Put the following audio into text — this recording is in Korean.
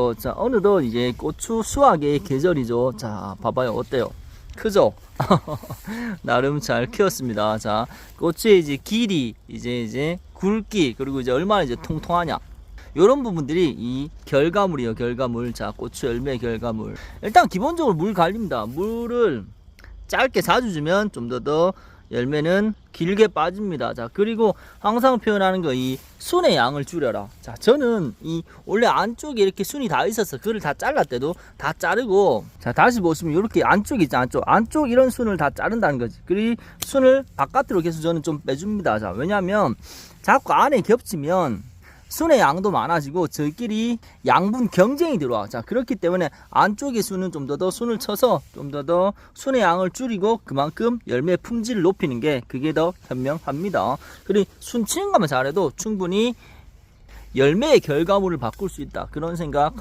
어, 자, 어느덧 이제 고추 수확의 계절이죠. 자, 봐봐요. 어때요? 크죠? 나름 잘 키웠습니다. 자, 고추의 이제 길이, 이제 이제 굵기, 그리고 이제 얼마나 이제 통통하냐. 요런 부분들이 이 결과물이에요. 결과물. 자, 고추 열매 결과물. 일단 기본적으로 물 관리입니다. 물을 짧게 자주 주면 좀 더더 열매는 길게 빠집니다. 자, 그리고 항상 표현하는 거 이 순의 양을 줄여라. 자, 저는 이 원래 안쪽에 이렇게 순이 다 있어서 그를 다 잘랐 때도 다 자르고 자, 다시 보시면 이렇게 안쪽 있죠. 안쪽. 안쪽 이런 순을 다 자른다는 거지. 그리고 순을 바깥으로 계속 저는 좀 빼줍니다. 자, 왜냐면 자꾸 안에 겹치면 순의 양도 많아지고 저희끼리 양분 경쟁이 들어와. 자, 그렇기 때문에 안쪽의 순은 좀 더 더 순을 쳐서 좀 더 더 순의 양을 줄이고 그만큼 열매 품질을 높이는 게 그게 더 현명합니다. 그리고 순 치는 것만 잘해도 충분히 열매의 결과물을 바꿀 수 있다. 그런 생각